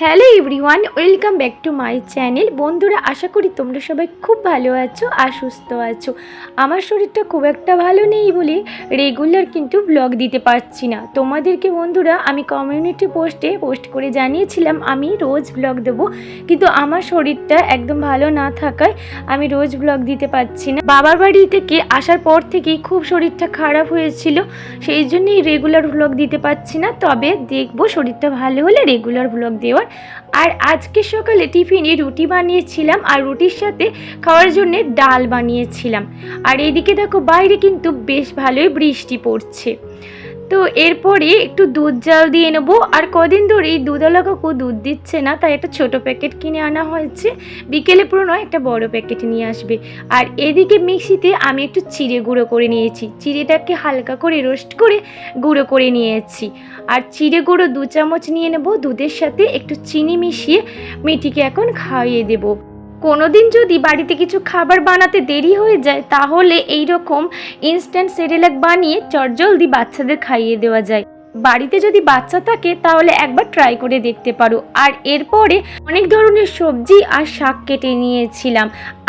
Hello everyone, welcome back to my channel. বন্ধুরা, আশা করি তোমরা সবাই খুব ভালো আছো আর সুস্থ আছো। আমার শরীরটা খুব একটা ভালো নেই বলে রেগুলার কিন্তু ব্লগ দিতে পারছি না। তোমাদেরকে বন্ধুরা, আমি কমিউনিটি পোস্টে পোস্ট করে জানিয়েছিলাম, আমি রোজ ব্লগ দেবো। কিন্তু আমার শরীরটা একদম ভালো না থাকায় আমি রোজ ব্লগ দিতে পারছি না। বাবার বাড়ি থেকে আসার পর থেকেই খুব শরীরটা খারাপ হয়েছিল, সেই জন্যই রেগুলার ব্লগ দিতে পারছি না। তবে দেখব শরীরটা ভালো হলে রেগুলার ব্লগ দেওয়ার আর আজকে সকালে টিফিনে রুটি বানিয়েছিলাম আর রুটির সাথে খাওয়ার জন্য ডাল বানিয়েছিলাম। আর এইদিকে দেখো বাইরে কিন্তু বেশ ভালোই বৃষ্টি পড়ছে। তো এরপরে একটু দুধ জাল দিয়ে নেব। আর কদিন ধরে এই দুধওয়ালা কাকু দুধ দিচ্ছে না, তাই একটা ছোট প্যাকেট কিনে আনা হয়েছে। বিকেলে পুরো নয়, একটা বড় প্যাকেট নিয়ে আসবে। আর এদিকে মিক্সিতে আমি একটু চিড়ে গুঁড়ো করে নিয়েছি। চিড়েটাকে হালকা করে রোস্ট করে গুঁড়ো করে নিয়েছি। আর চিড়ে গুঁড়ো দু চামচ নিয়ে নেব। দুধের সাথে একটু চিনি মিশিয়ে মিটিকে এখন খাইয়ে দেবো। কোনোদিন যদি বাড়িতে কিছু খাবার বানাতে দেরি হয়ে যায়, তাহলে এই রকম ইনস্ট্যান্ট সেরেলাক বানিয়ে চটজলদি বাচ্চাদের খাইয়ে দেওয়া যায়। বাড়িতে যদি বাচ্চা থাকে, তাহলে একবার ট্রাই করে দেখতে পারো। আর এরপরে অনেক ধরনের সবজি আর শাক কেটে নিয়েছিলাম।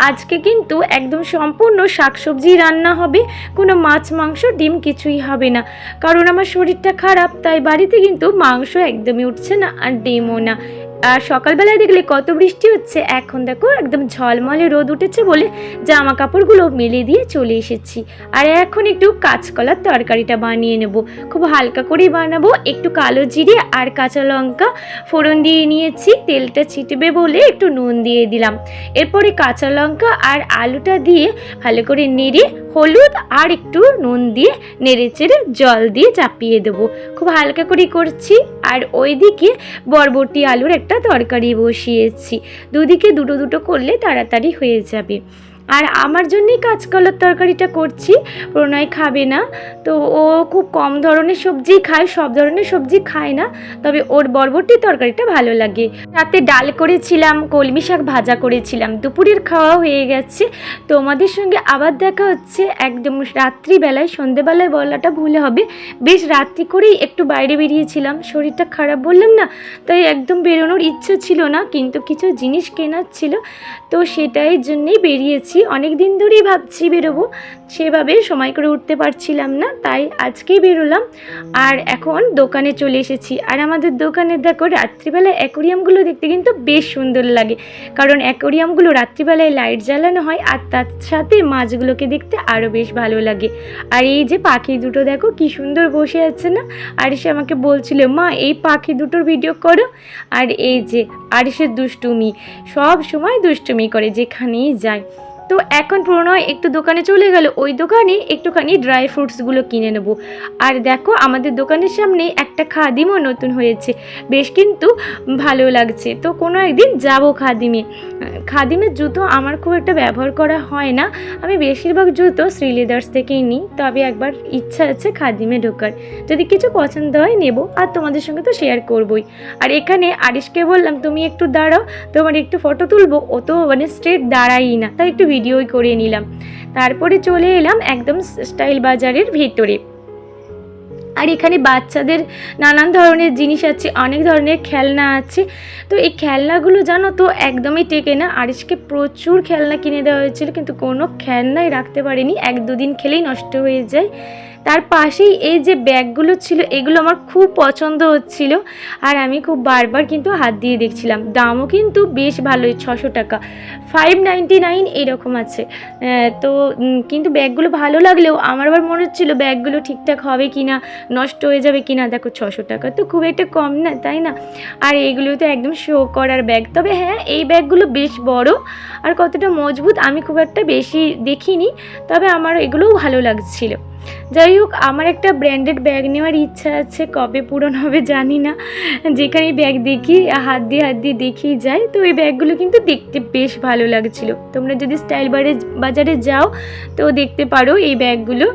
আজকে কিন্তু একদম সম্পূর্ণ শাকসবজি রান্না হবে, কোনো মাছ, মাংস, ডিম কিছুই হবে না। কারণ আমার শরীরটা খারাপ, তাই বাড়িতে কিন্তু মাংস একদমই উঠছে না আর ডিমও না। আর সকালবেলায় দেখলে কত বৃষ্টি হচ্ছে। এখন দেখো একদম ঝলমলে রোদ উঠেছে বলে জামা কাপড়গুলো মেলে দিয়ে চলে এসেছি। আর এখন একটু কাঁচকলার তরকারিটা বানিয়ে নেব। খুব হালকা করেই বানাবো। একটু কালো জিরে আর কাঁচা লঙ্কা ফোড়ন দিয়ে নিয়েছি। তেলটা ছিটবে বলে একটু নুন দিয়ে দিলাম। এরপরে কাঁচা লঙ্কা আর আলুটা দিয়ে ভালো করে নেড়ে হলুদ আর একটু নুন দিয়ে নেড়ে চেড়ে জল দিয়ে চাপিয়ে দেবো। খুব হালকা করে করছি। আর ওইদিকে বরবটি আলুর একটা তরকারি বসিয়েছি। দুদিকে দুটো দুটো করলে তাড়াতাড়ি হয়ে যাবে। আর আমার জন্যই কাঁচকলার তরকারিটা করছি, প্রণয় খাবে না। তো ও খুব কম ধরনের সবজি খায়, সব ধরনের সবজি খায় না, তবে ওর বরবটি তরকারিটা ভালো লাগে। রাতে ডাল করেছিলাম, কলমি শাক ভাজা করেছিলাম, দুপুরের খাওয়া হয়ে গেছে। তোমাদের সঙ্গে আবার দেখা হচ্ছে, একদম রাত্রিবেলায়, সন্ধেবেলায় বলাটা ভুল হবে। বেশ রাত্রি করেই একটু বাইরে বেরিয়েছিলাম, শরীরটা খারাপ বললাম না, তাই একদম বেরোনোর ইচ্ছে ছিল না, কিন্তু কিছু জিনিস কেনার ছিল, তো সেটাই জন্যেই বেরিয়েছি। অনেক দিন ধরেই ভাবছি বেরোবো। সেভাবে সময় করে উঠতে পারছিলাম না, তাই আজকেই বেরোলাম। আর এখন দোকানে চলে এসেছি। আর আমাদের দোকানে দেখো, রাত্রিবেলায় অ্যাকোরিয়ামগুলো দেখতে কিন্তু বেশ সুন্দর লাগে। কারণ অ্যাকোরিয়ামগুলো রাত্রিবেলায় লাইট জ্বালানো হয়, আর তার সাথে মাছগুলোকে দেখতে আরও বেশ ভালো লাগে। আর এই যে পাখি দুটো দেখো, কি সুন্দর বসে আছে না? আর সে আমাকে বলছিল, মা, এই পাখি দুটোর ভিডিও করো। আর এই যে আরিসের দুষ্টুমি, সব সময় দুষ্টুমি করে যেখানেই যায়। তো এখন প্রণয় একটু দোকানে চলে গেল। ওই দোকানে একটুখানি ড্রাই ফ্রুটসগুলো কিনে নেব। আর দেখো, আমাদের দোকানের সামনে একটা খাদিমও নতুন হয়েছে। বেশ কিন্তু ভালো লাগছে। তো কোনো একদিন যাব খাদিমে। খাদিমের জুতো আমার খুব একটা ব্যবহার করা হয় না। আমি বেশিরভাগ জুতো শ্রীলেদার্স থেকেই নিই। তবে একবার ইচ্ছা আছে খাদিমে ঢোকার। যদি কিছু পছন্দ হয় নেব। আর তোমাদের সঙ্গে তো শেয়ার করবই। আর এখানে আরিশকে বললাম, তুমি একটু দাঁড়াও। তোমার একটু ফটো তুলবো। ও তো মানে স্ট্রেট দাঁড়াই না। তাই একটু ভিডিওই করে নিলাম। তারপরে চলে এলাম একদম স্টাইল বাজারের ভেতরে। আর এখানে বাচ্চাদের নানান ধরনের জিনিস আছে, অনেক ধরনের খেলনা আছে। তো এই খেলনাগুলো জানো তো একদমই টেকে না। আরিশকে প্রচুর খেলনা কিনে দেওয়া হয়েছিল, কিন্তু কোনো খেলনাই রাখতে পারেনি। এক দুদিন খেলেই নষ্ট হয়ে যায়। তার পাশেই এই যে ব্যাগগুলো ছিল, এগুলো আমার খুব পছন্দ হচ্ছিল। আর আমি খুব বারবার কিন্তু হাত দিয়ে দেখছিলাম। দামও কিন্তু বেশ ভালোই, ছশো টাকা। ফাইভ নাইনটি নাইন এরকম আছে। তো কিন্তু ব্যাগগুলো ভালো লাগলেও আমার আবার মনে হচ্ছিল ব্যাগগুলো ঠিকঠাক হবে কি না নষ্ট হয়ে যাবে কি না দেখো, ছশো টাকা তো খুব একটা কম না, তাই না? আর এইগুলো তো একদম শো করার ব্যাগ। তবে হ্যাঁ এই ব্যাগগুলো বেশ বড় আর কতটা মজবুত আমি খুব একটা বেশি দেখিনি। তবে আমার এগুলোও ভালো লাগছিল। যাই হোক, আমার একটা ব্র্যান্ডেড ব্যাগ নেওয়ার ইচ্ছা আছে, কবে পূরণ হবে জানি না। যেখানে ব্যাগ দেখি, হাত দিয়ে হাত দিয়ে দেখেই যাই। তো এই ব্যাগগুলো কিন্তু দেখতে বেশ ভালো লাগছিল। তোমরা যদি স্টাইল বারে, বাজারে যাও, তো দেখতে পারো এই ব্যাগগুলো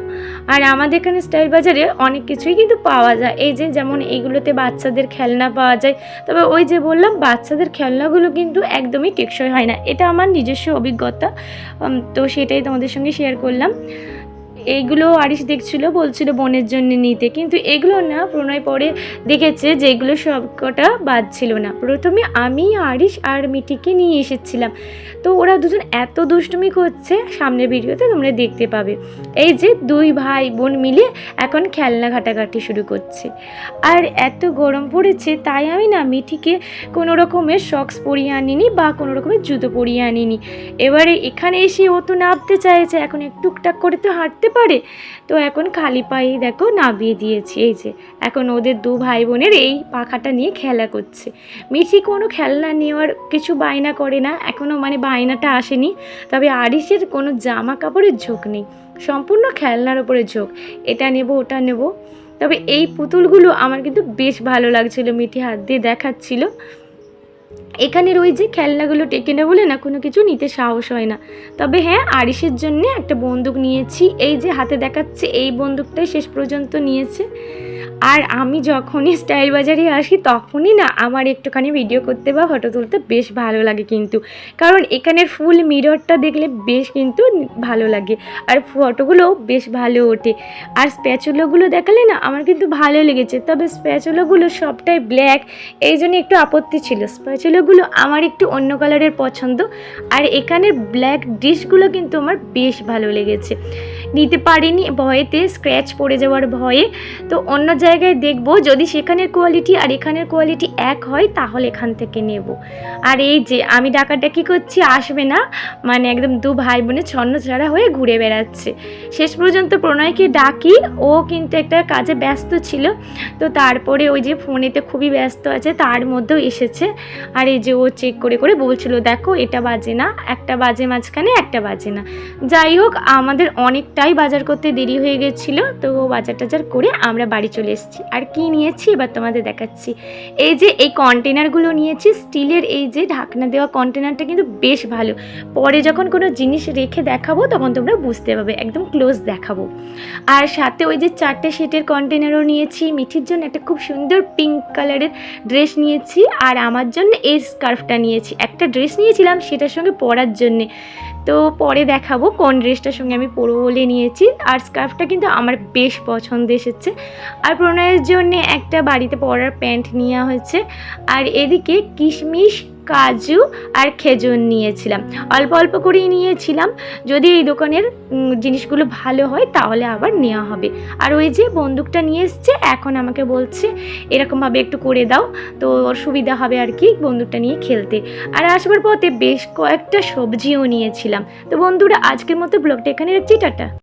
আর আমাদের এখানে স্টাইল বাজারে অনেক কিছুই কিন্তু পাওয়া যায়। এই যে যেমন এইগুলোতে বাচ্চাদের খেলনা পাওয়া যায়। তবে ওই যে বললাম, বাচ্চাদের খেলনাগুলো কিন্তু একদমই টেকসই হয় না। এটা আমার নিজস্ব অভিজ্ঞতা। তো সেটাই তোমাদের সঙ্গে শেয়ার করলাম। এইগুলো আরিশ দেখছিল, বলছিল বোনের জন্য নিতে, কিন্তু এগুলো না প্রণয় পরে দেখেছে যে এগুলো সব কটা বাদ ছিল না। প্রথমে আমি, আরিশ আর মিটিকে নিয়ে এসেছিলাম। তো ওরা দুজন এত দুষ্টুমি করছে, সামনের ভিডিওতে তোমরা দেখতে পাবে। এই যে দুই ভাই বোন মিলে এখন খেলনা ঘাটাঘাটি শুরু করছে। আর এত গরম পড়েছে, তাই আমি না মিঠিকে কোনো রকমের শক্স পরিয়ে আনিনি বা কোনো রকমের জুতো পরিয়ে আনিনি। এবারে এখানে এসে ও তো নামতে চাইছে, এখন একটু টুকটাক করে তো হাঁটতে পারে? তো এখন খালি পায়ে দেখো নামিয়ে দিয়েছি, এই যে। এখন ওদের দু ভাই বোনের এই পাখাটা নিয়ে খেলা করছে। মিঠি কোনো খেলনা নেওয়ার কিছু বায়না করে না এখনও মানে বায়নাটা আসেনি। তবে আরিসের কোনো জামা কাপড়ের ঝোঁক নেই, সম্পূর্ণ খেলনার ওপরে ঝোঁক। এটা নেব, ওটা নেব। তবে এই পুতুলগুলো আমার কিন্তু বেশ ভালো লাগছিল, মিঠি হাত দিয়ে দেখাচ্ছিল। এখানের ওই যে খেলনাগুলো টেকে না বলে না, কোনো কিছু নিতে সাহস হয় না। তবে হ্যাঁ আরিসের জন্য একটা বন্দুক নিয়েছি, এই যে হাতে দেখাচ্ছে, এই বন্দুকটাই শেষ পর্যন্ত নিয়েছে। আর আমি যখনই স্টাইল বাজারে আসি, তখনই না আমার একটুখানি ভিডিও করতে বা ফটো তুলতে বেশ ভালো লাগে কিন্তু। কারণ এখানের ফুল মিররটা দেখলে বেশ কিন্তু ভালো লাগে। আর ফটোগুলো বেশ ভালো ওঠে। আর স্প্যাচুলোগুলো দেখালে না আমার কিন্তু ভালো লেগেছে। তবে স্প্যাচুলোগুলো সবটাই ব্ল্যাক এই জন্য একটু আপত্তি ছিল। স্প্যাচুলোগুলো আমার একটু অন্য কালারের পছন্দ। আর এখানের ব্ল্যাক ডিশগুলো কিন্তু আমার বেশ ভালো লেগেছে। নিতে পারিনি, ভয়েতে স্ক্র্যাচ পড়ে যাওয়ার ভয়ে। তো অন্য জায়গায় দেখব, যদি সেখানের কোয়ালিটি আর এখানের কোয়ালিটি এক হয়, তাহলে এখান থেকে নেব। আর এই যে, আমি ডাকাডাকি করছি, আসবে না মানে একদম দু ভাই বোনের ছন্ন ছাড়া হয়ে ঘুরে বেড়াচ্ছে। শেষ পর্যন্ত প্রণয়কে ডাকি, ও কিন্তু একটা কাজে ব্যস্ত ছিল, তো তারপরে ওই যে ফোনেতে খুবই ব্যস্ত আছে, তার মধ্যেও এসেছে। আর এই যে ও চেক করে করে বলছিল, দেখো, এটা বাজে না, একটা বাজে মাঝখানে, একটা বাজে না। যাই হোক, আমাদের অনেকটাই বাজার করতে দেরি হয়ে গেছিল, তো বাজার টাজার করে আমরা বাড়ি চলে এসেছি। আর কি নিয়েছি? এবার তোমাদের দেখাচ্ছি। এই যে এই কন্টেনারগুলো নিয়েছি, স্টিলের এই যে ঢাকনা দেওয়া কন্টেনারটা কিন্তু বেশ ভালো। পরে যখন কোনো জিনিস রেখে দেখাবো, তখন তোমরা বুঝতে পারবে একদম ক্লোজ দেখাবো। আর সাথে ওই যে চারটে সেটের কন্টেনারও নিয়েছি, মিঠির জন্য একটা খুব সুন্দর পিঙ্ক কালারের ড্রেস নিয়েছি, আর আমার জন্য এই স্কার্ফটা নিয়েছি। একটা ড্রেস নিয়েছিলাম, সেটার সঙ্গে পরার জন্যে। তো পরে দেখাবো। কোন ড্রেসটার সঙ্গে আমি পরবো বলে নিয়েছি। আর স্কার্ফটা কিন্তু আমার বেশ পছন্দ এসেছে। আর প্রণয়ের জন্যে একটা বাড়িতে পরার প্যান্ট নেওয়া হয়েছে। আর এদিকে কিশমিশ কাজু আর খেজুর নিয়েছিলাম। অল্প অল্প করেই নিয়েছিলাম। যদি এই দোকানের জিনিসগুলো ভালো হয় তাহলে আবার নেওয়া হবে। আর ওই যে বন্দুকটা নিয়ে এসছে, এখন আমাকে বলছে, এরকমভাবে একটু করে দাও, তো ওর সুবিধা হবে আর কি বন্দুকটা নিয়ে খেলতে। আর আসবার পথে বেশ কয়েকটা সবজিও নিয়েছিলাম। তো বন্ধুরা, আজকের মতো ব্লগটা এখানে রাখছি, টাটা।